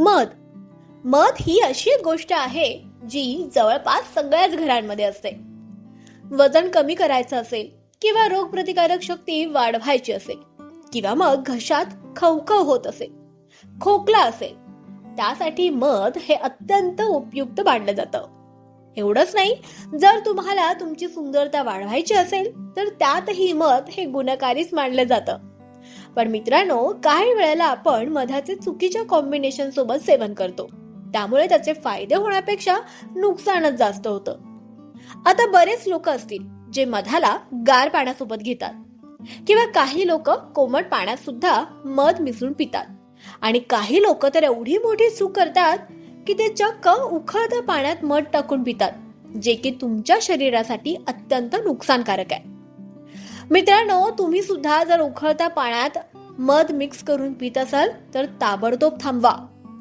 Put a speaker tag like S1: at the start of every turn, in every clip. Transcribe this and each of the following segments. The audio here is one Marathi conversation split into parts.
S1: मध. मध ही अशी एक गोष्ट आहे जी जवळपास सगळ्याच घरांमध्ये असते. वजन कमी करायचं असेल किंवा रोगप्रतिकारक शक्ती वाढवायची असेल किंवा मग घशात खवखव होत असेल खोकला असेल त्यासाठी मध हे अत्यंत उपयुक्त मानलं जातं. एवढंच नाही जर तुम्हाला तुमची सुंदरता वाढवायची असेल तर त्यातही मध हे गुणकारीच मानलं जातं. पण मित्रांनो काही वेळेला आपण मधाचे चुकीच्या कॉम्बिनेशन सोबत सेवन करतो. त्यामुळे त्याचे फायदे होण्यापेक्षा नुकसानच जास्त होतं. आता बरेच लोक असतील जे मधाला गार पाण्यासोबत घेतात. किंवा काही लोक कोमट पाण्यात सुद्धा मध मिसळून पितात. आणि काही लोक तर एवढी मोठी चूक करतात की ते चक्क उखळत्या पाण्यात मध टाकून पितात जे की तुमच्या शरीरासाठी अत्यंत नुकसानकारक आहे. मित्रांनो तुम्ही सुद्धा जर उखळत्या पाण्यात मध मिक्स करून पित असाल तर ताबडतोब थांबवा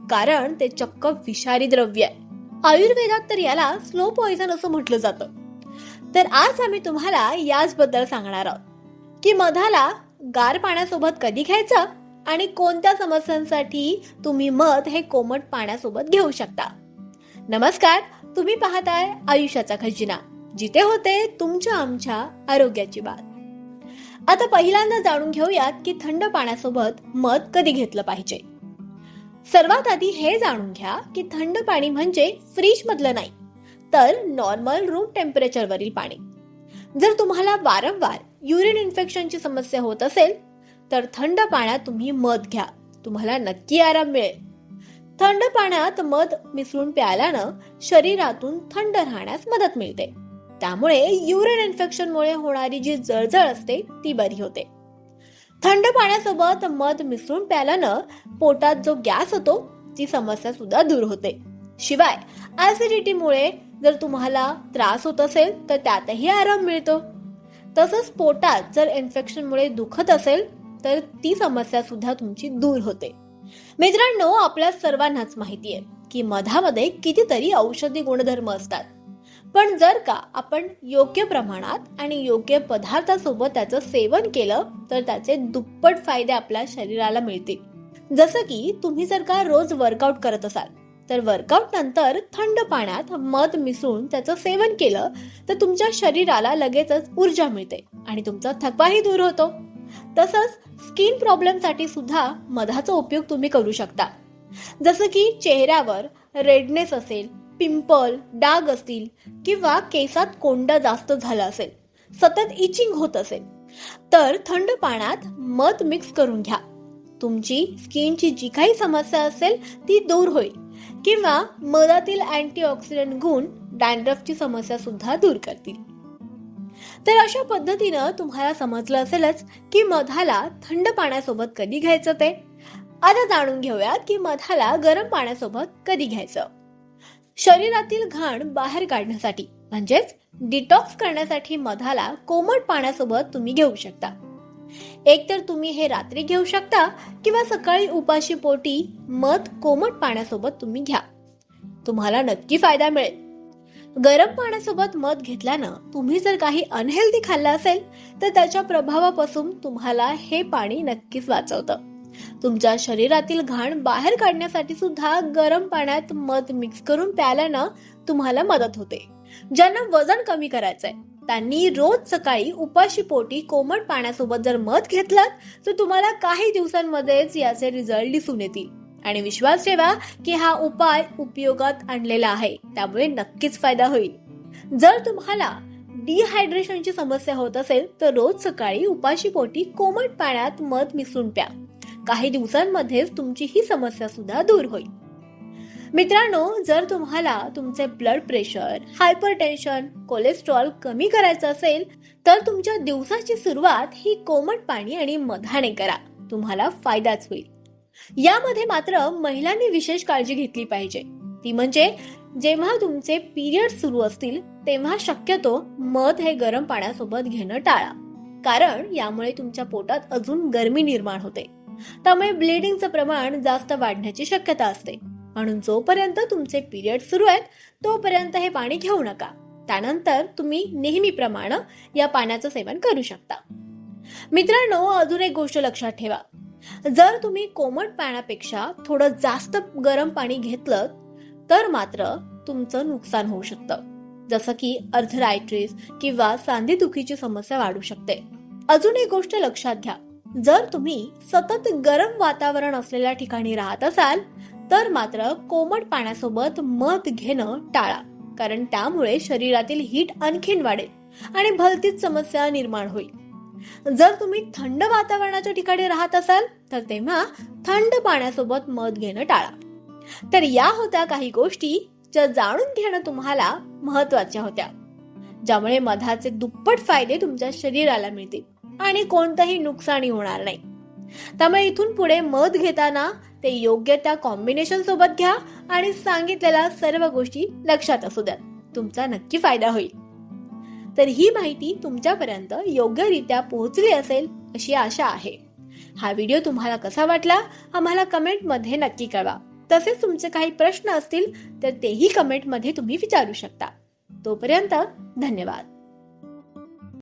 S1: कारण ते चक्क विषारी द्रव्य आहे. आयुर्वेदात तर याला स्लो पॉइझन असं म्हटलं जातं. तर आज आम्ही तुम्हाला याच बद्दल सांगणार आहोत की मधाला गार पाण्यासोबत कधी घ्यायचं आणि कोणत्या समस्यांसाठी तुम्ही मध हे कोमट पाण्यासोबत घेऊ शकता. नमस्कार तुम्ही पाहताय आयुष्याचा खजिना. जिथे होते तुमच्या आमच्या आरोग्याची बात. आता पहिल्यांदा जाणून घेऊयात की थंड पाण्यासोबत मध कधी घेतलं पाहिजे. सर्वात आधी हे जाणून घ्या की थंड पाणी म्हणजे फ्रीज मधलं नाही तर नॉर्मल रूम टेम्परेचरवरील पाणी. जर तुम्हाला वारंवार युरिन इन्फेक्शनची समस्या होत असेल तर थंड पाण्यात तुम्ही मध घ्या. तुम्हाला नक्की आराम मिळेल. थंड पाण्यात मध मिसळून प्यायल्यानं शरीरातून थंड राहण्यास मदत मिळते. त्यामुळे युरिन इन्फेक्शनमुळे होणारी जी जळजळ असते ती बरी होते. थंड पाण्यासोबत मध मिसळून प्यायल्यानं पोटात जो गॅस होतो ती समस्या सुद्धा दूर होते. शिवाय ऍसिडिटीमुळे जर तुम्हाला त्रास होत असेल तर त्यातही आराम मिळतो. तसंच पोटात जर इन्फेक्शनमुळे दुखत असेल तर ती समस्या सुद्धा तुमची दूर होते. मित्रांनो आपल्या सर्वांनाच माहिती आहे की मधामध्ये कितीतरी औषधी गुणधर्म असतात. पण जर का आपण योग्य प्रमाणात आणि योग्य पदार्थासोबत त्याचं सेवन केलं तर त्याचे दुप्पट फायदे आपल्या शरीराला मिळतील. जसं की तुम्ही जर का रोज वर्कआउट करत असाल तर वर्कआउट नंतर थंड पाण्यात मध मिसळून त्याचं सेवन केलं तर तुमच्या शरीराला लगेचच ऊर्जा मिळते आणि तुमचा थकवाही दूर होतो. तसंच स्किन प्रॉब्लेमसाठी सुद्धा मधाचा उपयोग तुम्ही करू शकता. जसं की चेहऱ्यावर रेडनेस असेल पिंपल डाग असतील किंवा केसात कोंडा जास्त झाला असेल सतत इचिंग होत असेल तर थंड पाण्यात मध मिक्स करून घ्या. तुमची स्किनची जी काही समस्या असेल ती दूर होईल किंवा मधातील अँटीऑक्सिडंट गुण डॅन्ड्रफची समस्या सुद्धा दूर करतील. तर अशा पद्धतीनं तुम्हाला समजलं असेलच की मधाला थंड पाण्यासोबत कधी घ्यायचं ते. आता जाणून घेऊयात की मधाला गरम पाण्यासोबत कधी घ्यायचं. शरीरातील घाण बाहेर काढण्यासाठी म्हणजेच डिटॉक्स करण्यासाठी मधाला कोमट पाण्यासोबत तुम्ही घेऊ शकता. एकतर तुम्ही हे रात्री घेऊ शकता किंवा सकाळी उपाशी पोटी मध कोमट पाण्यासोबत तुम्ही घ्या. तुम्हाला नक्की फायदा मिळेल. गरम पाण्यासोबत मध घेतल्यानं तुम्ही जर काही अनहेल्दी खाल्लं असेल तर त्याच्या प्रभावापासून तुम्हाला हे पाणी नक्कीच वाचवतं. तुमच्या शरीरातील घाण बाहेर काढण्यासाठी सुद्धा गरम पाण्यात मध मिक्स करून प्यायल्यानं तुम्हाला मदत होते. ज्यांना वजन कमी करायचंय त्यांनी रोज सकाळी उपाशी पोटी कोमट पाण्यासोबत जर मध घेतलं तर तुम्हाला काही दिवसांमध्येच याचे रिझल्ट दिसून येतील. आणि विश्वास ठेवा की हा उपाय उपयोगात आणलेला आहे त्यामुळे नक्कीच फायदा होईल. जर तुम्हाला डिहायड्रेशनची समस्या होत असेल तर रोज सकाळी उपाशी पोटी कोमट पाण्यात मध मिसळून प्या. काही दिवसांमध्येच तुमची ही समस्या सुद्धा दूर होईल. मित्रांनो जर तुम्हाला तुमचे blood pressure hypertension cholesterol कमी करायचं असेल तर तुमच्या दिवसाची सुरुवात ही कोमट पाणी आणि मधाने करा. तुम्हाला फायदाच होईल. यामध्ये मात्र महिलांनी विशेष काळजी घेतली पाहिजे. ती म्हणजे जेव्हा तुमचे पिरियड सुरू असतील तेव्हा शक्यतो मध हे गरम पाण्यासोबत घेणं टाळा. कारण यामुळे तुमच्या पोटात अजून गरमी निर्माण होते. त्यामुळे ब्लिडिंगचं प्रमाण जास्त वाढण्याची शक्यता असते. म्हणून जोपर्यंत तुमचे पिरियड सुरू आहेत तोपर्यंत हे पाणी घेऊ नका. त्यानंतर तुम्ही नेहमीप्रमाणे या पाण्याचं सेवन करू शकता. मित्रांनो अजून एक गोष्ट लक्षात ठेवा. जर तुम्ही कोमट पाण्यापेक्षा थोडं जास्त गरम पाणी घेतलं तर मात्र तुमचं नुकसान होऊ शकतं. जसं की अर्थरायट्रिस किंवा सांधेदुखीची समस्या वाढू शकते. अजून एक गोष्ट लक्षात घ्या. जर तुम्ही सतत गरम वातावरण असलेल्या ठिकाणी राहत असाल तर मात्र कोमट पाण्यासोबत मध घेणं टाळा. कारण त्यामुळे शरीरातील हीट आणखीन वाढेल आणि भलतीच समस्या निर्माण होईल. जर तुम्ही थंड वातावरणाच्या ठिकाणी राहत असाल तर तेव्हा थंड पाण्यासोबत मध घेणं टाळा. तर या होत्या काही गोष्टी ज्या जाणून घेणं तुम्हाला महत्त्वाच्या होत्या ज्यामुळे मधाचे दुप्पट फायदे तुमच्या शरीराला मिळतील. आणि कोणतंही नुकसानी होणार नाही. त्यामुळे इथून पुढे मध घेताना ते योग्य त्या कॉम्बिनेशन सोबत घ्या आणि सांगितलेल्या सर्व गोष्टी लक्षात असू द्या. तुमचा नक्की फायदा होईल. तर ही माहिती तुमच्यापर्यंत योग्यरित्या पोहोचली असेल अशी आशा आहे. हा व्हिडिओ तुम्हाला कसा वाटला आम्हाला कमेंटमध्ये नक्की कळवा. तसेच तुमचे काही प्रश्न असतील तर तेही कमेंटमध्ये तुम्ही विचारू शकता. तोपर्यंत धन्यवाद.